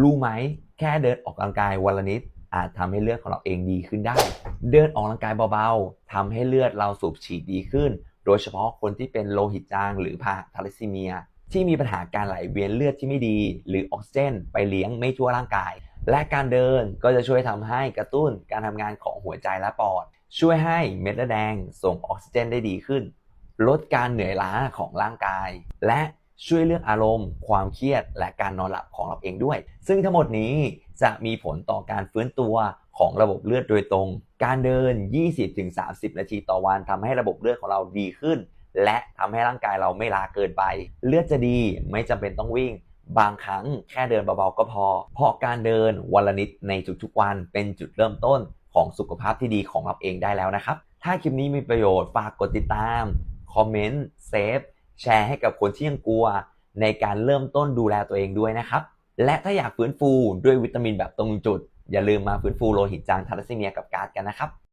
รู้ไหมแค่เดินออกกำลังกายวันละนิดอาจทำให้เลือดของเราเองดีขึ้นได้ เดินออกกำลังกายเบาๆทำให้เลือดเราสูบฉีดดีขึ้น โดยเฉพาะคนที่เป็นโลหิตจางหรือพาทาลัสซีเมีย ที่มีปัญหาการไหลเวียนเลือดที่ไม่ดี หรือออกซิเจนไปเลี้ยงไม่ทั่วร่างกาย และการเดินก็จะช่วยทำให้กระตุ้นการทำงานของหัวใจและปอด ช่วยให้เม็ดเลือดแดงส่งออกซิเจนได้ดีขึ้น ลดการเหนื่อยล้าของร่างกาย และ ช่วยเรื่องอารมณ์ ความเครียด และการนอนหลับของเราเองด้วย ซึ่งทั้งหมดนี้จะมีผลต่อการฟื้นตัวของระบบเลือดโดยตรง การเดิน 20-30 นาทีต่อวันทำให้ระบบเลือดของเราดีขึ้น และทำให้ร่างกายเราไม่ล้าเกินไป เลือดจะดีไม่จำเป็นต้องวิ่ง บางครั้งแค่เดินเบาๆก็พอ เพราะการเดินวันละนิดในทุกๆวันเป็นจุดเริ่มต้นของสุขภาพที่ดีของเราเองได้แล้วนะครับ ถ้าคลิปนี้มีประโยชน์ฝากกดติดตาม คอมเมนต์ เซฟ แชร์ให้กับคนที่ยังกลัว ในการเริ่มต้นดูแลตัวเองด้วยนะครับ และถ้าอยากฟื้นฟูด้วยวิตามินแบบตรงจุด อย่าลืมมาฟื้นฟูโลหิตจางทาลัสซีเมียกับการ์ดกันนะครับ